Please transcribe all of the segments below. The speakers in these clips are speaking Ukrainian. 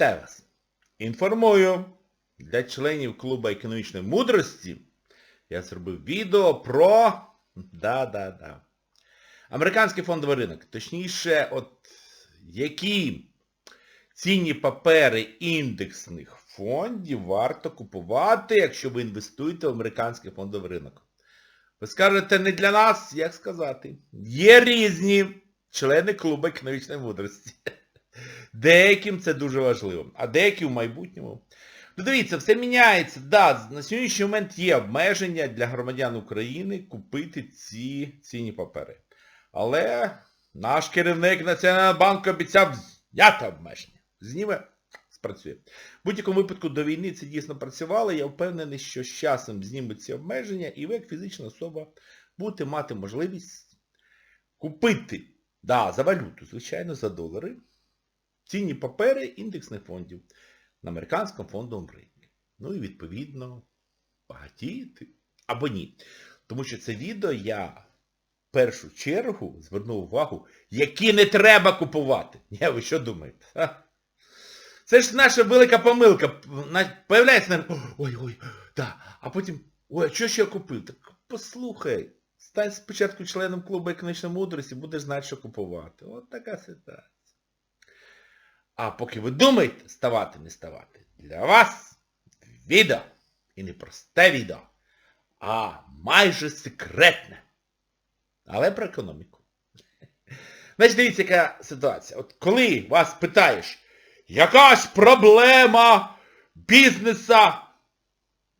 Вітаю вас! Інформую для членів клубу економічної мудрості. Я зробив відео про... Да-да-да. Американський фондовий ринок. Точніше, от які цінні папери індексних фондів варто купувати, якщо ви інвестуєте в американський фондовий ринок. Ви скажете, не для нас, як сказати. Є різні члени клубу економічної мудрості. Деяким це дуже важливо, а деякі в майбутньому. Ну дивіться, все міняється. Да, на сьогоднішній момент є обмеження для громадян України купити ці цінні папери. Але наш керівник Національного банку обіцяв зняти обмеження. Зніме, спрацює. В будь-якому випадку до війни це дійсно працювало. Я впевнений, що з часом знімуть ці обмеження, і ви, як фізична особа, будете мати можливість купити, да, за валюту, звичайно, за долари, цінні папери індексних фондів на американському фондовому ринку. Ну і відповідно багатіти або ні. Тому що це відео я в першу чергу звернув увагу, які не треба купувати. Ні, ви що думаєте? Це ж наша велика помилка. Появляється нам, ой-ой, да, а потім, ой, а що ж я купив? Так послухай, стань спочатку членом клубу економічної мудрості, будеш знати, що купувати. От така ситуація. А поки ви думаєте, ставати, не ставати, для вас відео. І не просте відео, а майже секретне. Але про економіку. Значить, дивіться, яка ситуація. От коли вас питаєш, якась проблема бізнеса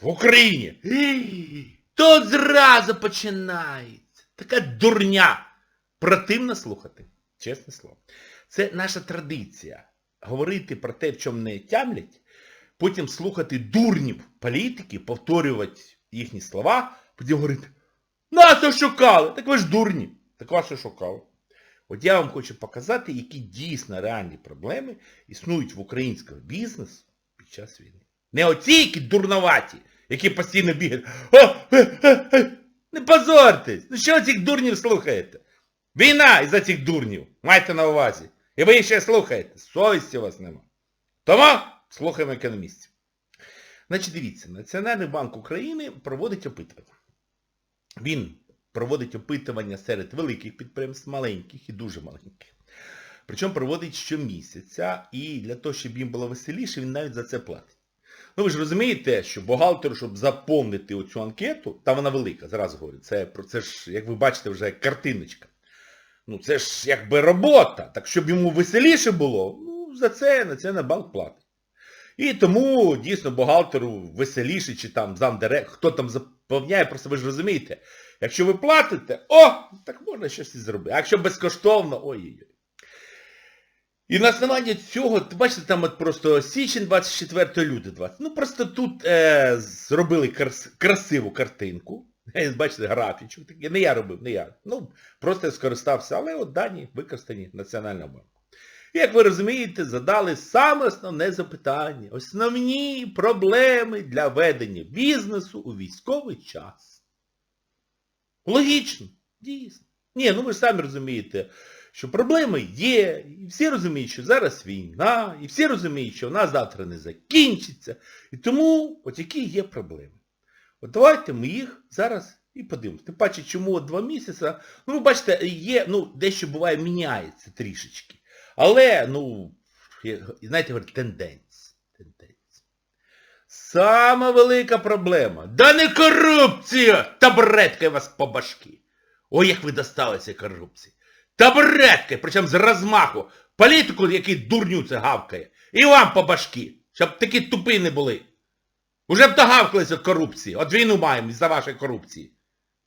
в Україні, тут зразу починається. Така дурня. Противно слухати. Чесне слово. Це наша традиція. Говорити про те, в чому не тямлять, потім слухати дурнів політики, повторювати їхні слова, потім говорити, нас ошукали, так ви ж дурні, так вас ошукали. От я вам хочу показати, які дійсно реальні проблеми існують в українському бізнесу під час війни. Не оці, які дурноваті, які постійно бігають. О, е, е, е. Не позортесь! Ну що цих дурнів слухаєте? Війна із-за цих дурнів, майте на увазі. І ви ще слухаєте. Совісті у вас нема. Тому слухаємо економістів. Значить, дивіться, Національний банк України проводить опитування. Він проводить опитування серед великих підприємств, маленьких і дуже маленьких. Причому проводить щомісяця, і для того, щоб їм було веселіше, він навіть за це платить. Ну ви ж розумієте, що бухгалтеру, щоб заповнити оцю анкету, та вона велика, зразу говорю, це, це ж, як ви бачите, вже картиночка. Ну це ж якби робота. Так щоб йому веселіше було, ну за це Національний банк платить. І тому дійсно бухгалтеру веселіше, чи там замдирект, хто там заповняє, просто ви ж розумієте. Якщо ви платите, о, так можна щось і зробити. А якщо безкоштовно, ой-ой-ой. І на основанні цього, бачите, там от просто січень 24 люди 20. Ну просто тут е, зробили крас, красиву картинку. Е, Бачите, графічок такий. Не я робив, не я. Ну, просто я скористався, але от дані використані Національного банку. І, як ви розумієте, задали саме основне запитання. Основні проблеми для ведення бізнесу у військовий час. Логічно, дійсно. Ні, ну ви ж самі розумієте, що проблеми є, і всі розуміють, що зараз війна, і всі розуміють, що вона завтра не закінчиться. І тому от які є проблеми. От давайте ми їх зараз і подивимося. Тим паче, чому от два місяці, ну ви бачите, є, ну, дещо буває, міняється трішечки. Але, ну, знаєте, тенденція. Тенденція. Сама велика проблема. Да не корупція! Табуреткою вас по башки. Ой, як ви досталися корупції. Табуреткою, причому з розмаху. Політику, який дурню це гавкає. І вам по башки. Щоб такі тупі не були. Уже б догавкалися корупції. От війну маємо із-за вашої корупції.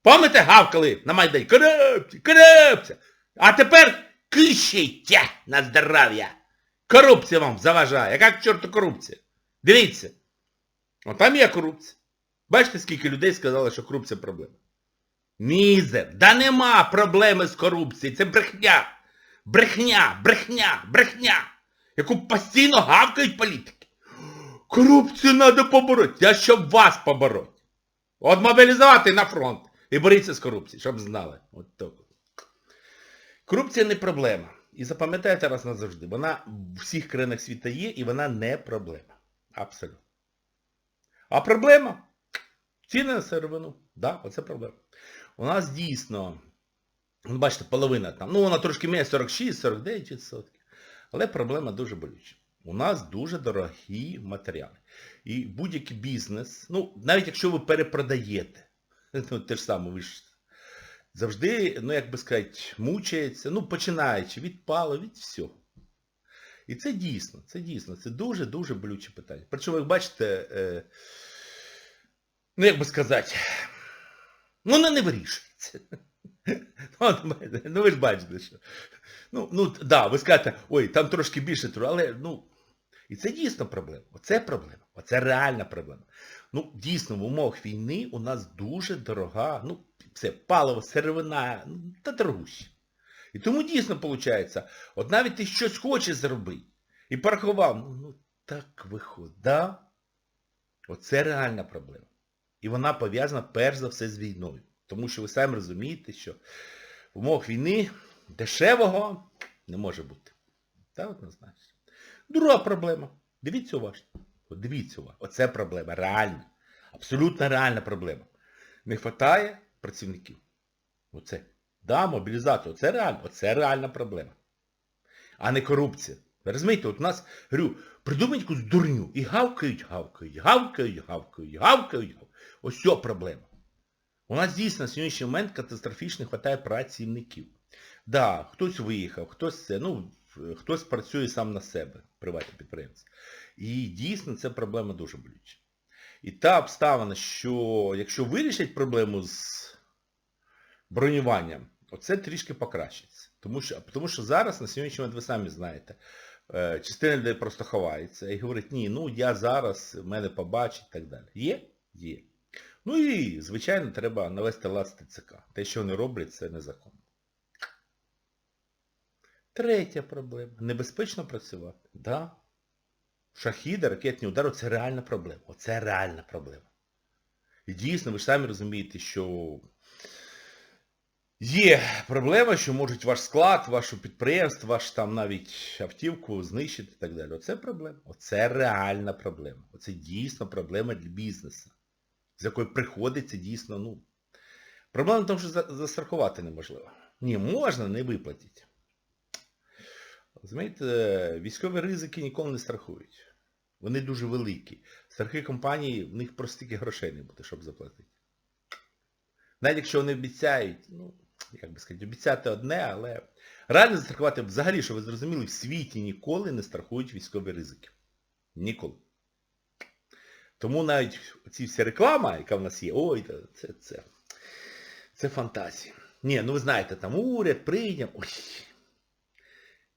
Пам'ятаєте, гавкали на Майдані? Корупція, корупція. А тепер кишійте на здоров'я. Корупція вам заважає. Яка чорту корупція? Дивіться. От там є корупція. Бачите, скільки людей сказали, що корупція проблема. Мізер. Да нема проблеми з корупцією. Це брехня. Брехня, брехня, брехня. Яку постійно гавкають політики. Корупцію треба побороти. Я щоб вас побороти. От мобілізувати на фронт. І боріться з корупцією, щоб знали. От так. Корупція не проблема. І запам'ятайте раз назавжди, вона в всіх країнах світу є і вона не проблема. Абсолютно. А проблема? Ціни на сировину. Да, оце проблема. У нас дійсно, ну, бачите, половина там, ну вона трошки менше 46-49%. Але проблема дуже болюча. У нас дуже дорогі матеріали. І будь-який бізнес, ну, навіть якщо ви перепродаєте, ну, те ж саме, ви ж завжди, ну, як би сказати, мучається, ну, починаючи від пала, від всього. І це дійсно, це дійсно, це дуже-дуже болюче питання. Причому, як бачите, е, ну, як би сказати, ну, воно не вирішується. Ну, ну, ви ж бачите, що. Ну, ну, да, ви скажете, ой, там трошки більше, але, ну, і це дійсно проблема. Оце проблема. Оце реальна проблема. Ну, дійсно, в умовах війни у нас дуже дорога, ну, це паливо, сировина, ну, та дорогущі. І тому дійсно виходить, от навіть ти щось хочеш зробити, і порахував, ну, ну так виходить, да? Оце реальна проблема. І вона пов'язана перш за все з війною. Тому що ви самі розумієте, що в умовах війни дешевого не може бути. Та однозначно. Друга проблема. Дивіться уважно. Дивіться уважно. Оце проблема. Реальна. Абсолютно реальна проблема. Не вистачає працівників. Оце. Да, мобілізація. Оце реально. Оце реальна проблема. А не корупція. Розумієте, от у нас, говорю, придумають якусь дурню. І гавкають, гавкають, гавкають, гавкають, гавкають. гавкають. Ось що проблема. У нас дійсно на сьогоднішній момент катастрофічно вистачає працівників. Да, хтось виїхав, хтось це, ну, хтось працює сам на себе, приватні підприємці. І дійсно це проблема дуже болюча. І та обставина, що якщо вирішать проблему з бронюванням, оце трішки покращиться. Тому що, тому що зараз на сьогоднішній момент ви самі знаєте, е, частина людей просто ховається і говорить, ні, ну я зараз, мене побачить і так далі. Є? Є. Ну і, звичайно, треба навести лад з ТЦК. Те, що вони роблять, це незаконно. Третя проблема. Небезпечно працювати. Да. Шахіди, ракетні удари це реальна проблема. Оце реальна проблема. І дійсно, ви ж самі розумієте, що є проблема, що можуть ваш склад, ваше підприємство, ваш там навіть автівку знищити і так далі. Оце проблема. Оце реальна проблема. Оце дійсно проблема для бізнесу з якої приходиться дійсно, ну... Проблема в тому, що застрахувати неможливо. Ні, можна, не виплатити. Розумієте, військові ризики ніколи не страхують. Вони дуже великі. Страхи компанії, в них просто стільки грошей не буде, щоб заплатити. Навіть якщо вони обіцяють, ну, як би сказати, обіцяти одне, але реально застрахувати взагалі, що ви зрозуміли, в світі ніколи не страхують військові ризики. Ніколи. Тому навіть ці всі реклама, яка в нас є, ой, це, це, це фантазія. Ні, ну ви знаєте, там уряд прийняв. Ой.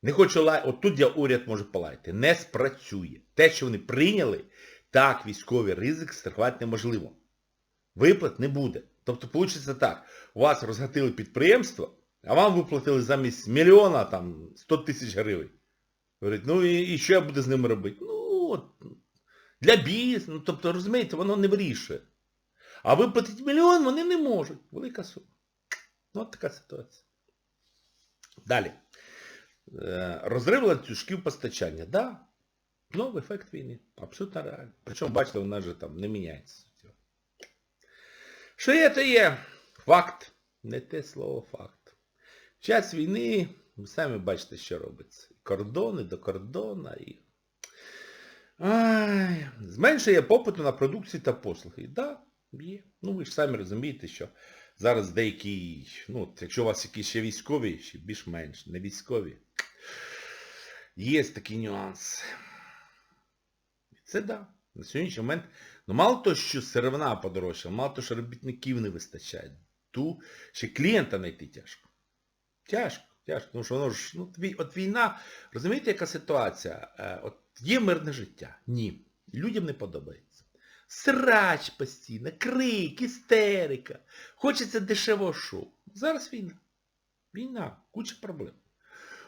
Не хочу лай... От тут я уряд можу полаяти. Не спрацює. Те, що вони прийняли, так військовий ризик страхувати неможливо. Виплат не буде. Тобто, вийде так, у вас розгатили підприємство, а вам виплатили замість мільйона там 100 тисяч гривень. Говорить, ну і, і що я буду з ними робити? Ну, от, для бізнесу, ну, тобто, розумієте, воно не вирішує. А виплатити мільйон вони не можуть. Велика сума. Ну, от така ситуація. Далі. Е, Розрив ланцюжків постачання. Да, новий ефект війни. Абсолютно реально. Причому, бачите, вона вже там не міняється. Що є, то є. Факт. Не те слово факт. В час війни, ви самі бачите, що робиться. Кордони до кордона і... Ай, зменшує попиту на продукції та послуги. Так, да, є. Ну ви ж самі розумієте, що зараз деякі, ну, якщо у вас якісь ще військові, ще більш-менш, не військові, є такий нюанс. Це. Да. На сьогоднішній момент, ну мало того, що сировина подорожчала, мало того, що робітників не вистачає, ту ще клієнта знайти тяжко. Тяжко, тяжко. Тому що воно ж, ну, твій- от війна, розумієте, яка ситуація? Е, От є мирне життя? Ні. Людям не подобається. Срач постійно, крик, істерика. Хочеться дешевого шоу. Зараз війна. Війна, куча проблем.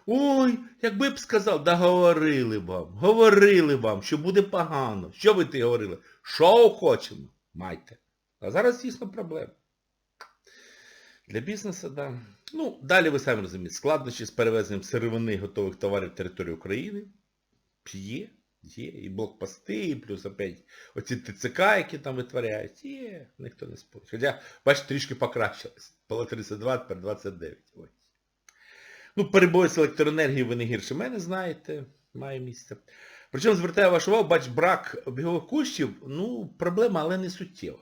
Ой, якби б сказав, да говорили вам, говорили вам, що буде погано. Що ви ти говорили? Шоу хочемо. Майте. А зараз дійсно проблема. Для бізнесу, да. Ну, далі ви самі розумієте, складнощі з перевезенням сировини готових товарів території України. Є, є. І блокпости, і плюс опять оці ТЦК, які там витворяють, є, ніхто не спорить. Хоча, бачите, трішки покращилось. Було 32, тепер 29. Ось. Ну, перебої з електроенергією ви не гірше мене знаєте, має місце. Причому звертаю вашу увагу, бач, брак обігових коштів, ну, проблема, але не суттєва.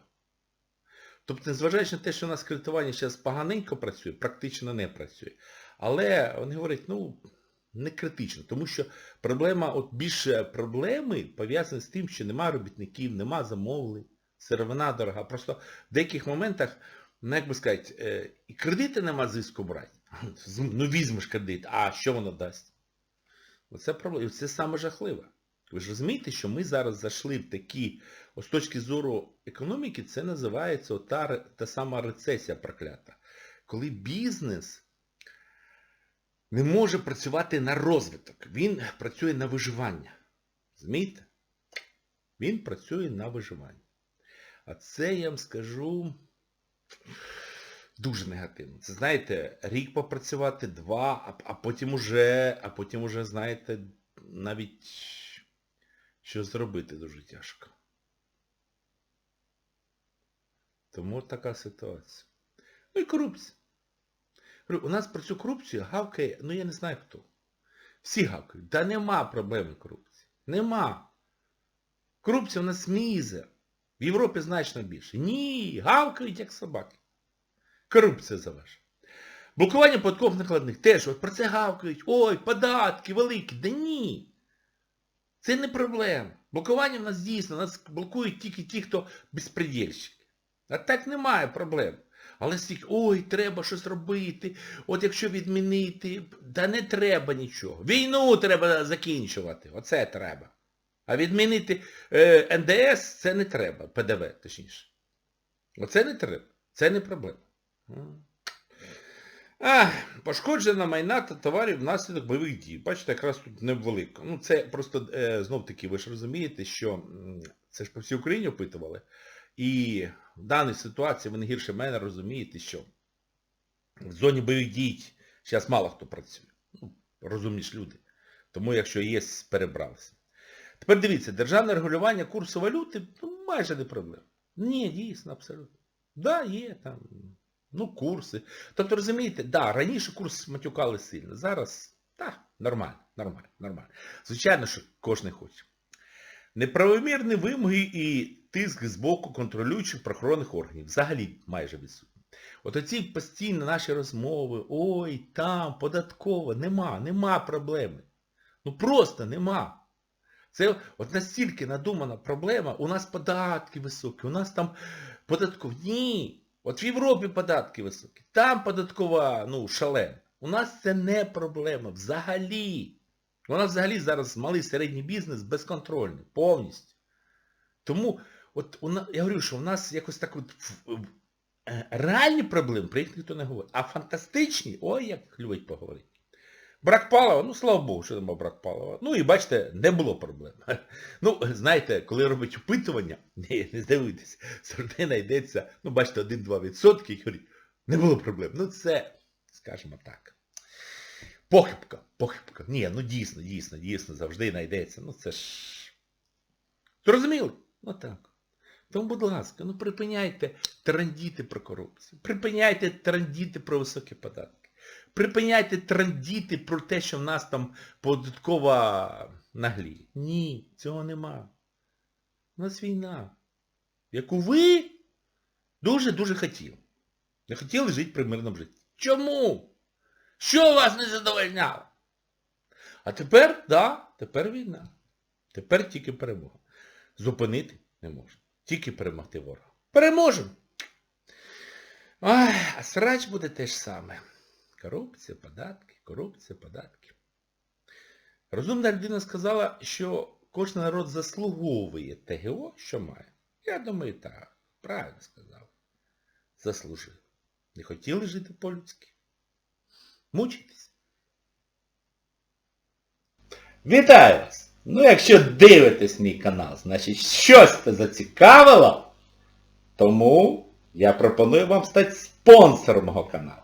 Тобто, незважаючи на те, що у нас кредитування зараз поганенько працює, практично не працює. Але вони говорять, ну, не критично, тому що проблема, от більше проблеми пов'язані з тим, що немає робітників, нема замовлень, сировина дорога. Просто в деяких моментах, ну як би сказати, е, і кредити нема зв'язку брати. Ну візьмеш кредит, а що воно дасть? Оце проблема. Це саме жахливе. Ви ж розумієте, що ми зараз зайшли в такі, ось з точки зору економіки, це називається та, та сама рецесія проклята. Коли бізнес не може працювати на розвиток, він працює на виживання. Розумієте? Він працює на виживання. А це, я вам скажу, дуже негативно. Це, знаєте, рік попрацювати, два, а, а потім уже, а потім уже, знаєте, навіть що зробити дуже тяжко. Тому така ситуація. Ну і корупція. У нас про цю корупцію гавкає, ну я не знаю хто. Всі гавкають. Та нема проблеми корупції. Нема. Корупція у нас мізер. В Європі значно більше. Ні, гавкають як собаки. Корупція за ваше. Блокування податкових накладних теж от про це гавкають. Ой, податки великі. Да ні. Це не проблема. Блокування в нас дійсно, нас блокують тільки ті, хто безпредельщики. А так немає проблем. Але стільки, ой, треба щось робити, от якщо відмінити, да не треба нічого. Війну треба закінчувати, оце треба. А відмінити е, НДС це не треба, ПДВ, точніше. Оце не треба, це не проблема. А, пошкоджена майна та товарів внаслідок бойових дій. Бачите, якраз тут невелико. Ну, це просто, е, знов таки, ви ж розумієте, що це ж по всій Україні опитували. І в даній ситуації ви не гірше мене розумієте, що в зоні бойових дій зараз мало хто працює. Ну, ж люди. Тому якщо є, перебралися. Тепер дивіться, державне регулювання курсу валюти ну, майже не проблема. Ні, дійсно, абсолютно. Да, є там, ну, курси. Тобто, розумієте, да, раніше курс матюкали сильно. Зараз, так, нормально, нормально, нормально. Звичайно, що кожен хоче. Неправомірні вимоги і тиск з боку контролюючих правоохоронних органів. Взагалі майже відсутні. От оці постійні наші розмови, ой, там, податково, нема, нема проблеми. Ну просто нема. Це от настільки надумана проблема, у нас податки високі, у нас там податкові. Ні. От в Європі податки високі, там податкова, ну, шалена. У нас це не проблема взагалі. У нас взагалі зараз малий середній бізнес безконтрольний, повністю. Тому, от я говорю, що у нас якось так от е, реальні проблеми, про їх ніхто не говорить. А фантастичні, ой, як любить поговорити. Брак палива, ну слава Богу, що нема брак палива. Ну і бачите, не було проблем. Ну, знаєте, коли робить опитування, ні, не здивуйтесь, завжди знайдеться, ну бачите, 1-2% і говорить, не було проблем. Ну це, скажімо так. Похибка, похибка. Ні, ну дійсно, дійсно, дійсно, завжди знайдеться. Ну це ж. Зрозуміли? Ну так. Тому, будь ласка, ну припиняйте трандіти про корупцію. Припиняйте трандіти про високі податки. Припиняйте трандіти про те, що в нас там податкова наглі. Ні, цього нема. У нас війна, яку ви дуже-дуже хотіли. Не хотіли жити при мирному житті. Чому? Що вас не задовольняло? А тепер, да, тепер війна. Тепер тільки перемога. Зупинити не можна. Тільки перемогти ворога. Переможемо. Ай, а срач буде те ж саме. Корупція, податки, корупція, податки. Розумна людина сказала, що кожен народ заслуговує ТГО, що має. Я думаю, так. Правильно сказав. Заслужив. Не хотіли жити по-людськи. Мучитесь. Вітаю вас! Ну, якщо дивитесь мій канал, значить щось це зацікавило, тому я пропоную вам стати спонсором мого каналу.